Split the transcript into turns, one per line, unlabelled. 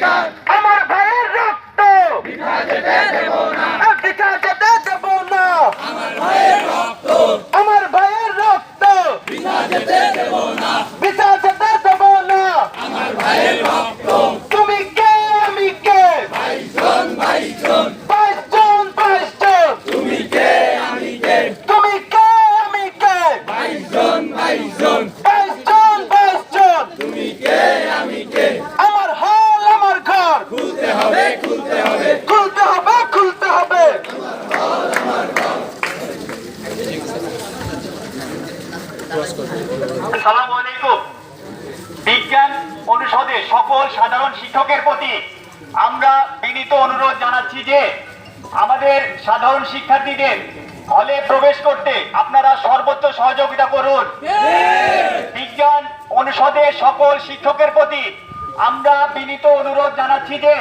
বহিষ্কার আমার ভাইয়ের রক্ত। বিঘা যেতে দেব না বিঘা যেতে দেব না। আমার ভাইয়ের রক্ত। আমার ভাইয়ের রক্ত বিঘা যেতে দেব না। বিঘা যেতে দেব না আমার ভাইয়ের রক্ত তুমি কে, আমি কে? ভাইজন ভাইজন ভাইজন হবে, খুলতে হবে। খুলতে হবে খুলতে হবে।
সালাম আলাইকুম। বিজ্ঞান অনুষদে সকল সাধারণ শিক্ষকের প্রতি আমরা বিনীত অনুরোধ জানাচ্ছি যে আমাদের সাধারণ শিক্ষার্থীদের হলে প্রবেশ করতে আপনারা সর্বোচ্চ সহযোগিতা করুন। বিজ্ঞান অনুষদে সকল শিক্ষকের প্রতি আমরা বিনীত অনুরোধ জানাচ্ছি যে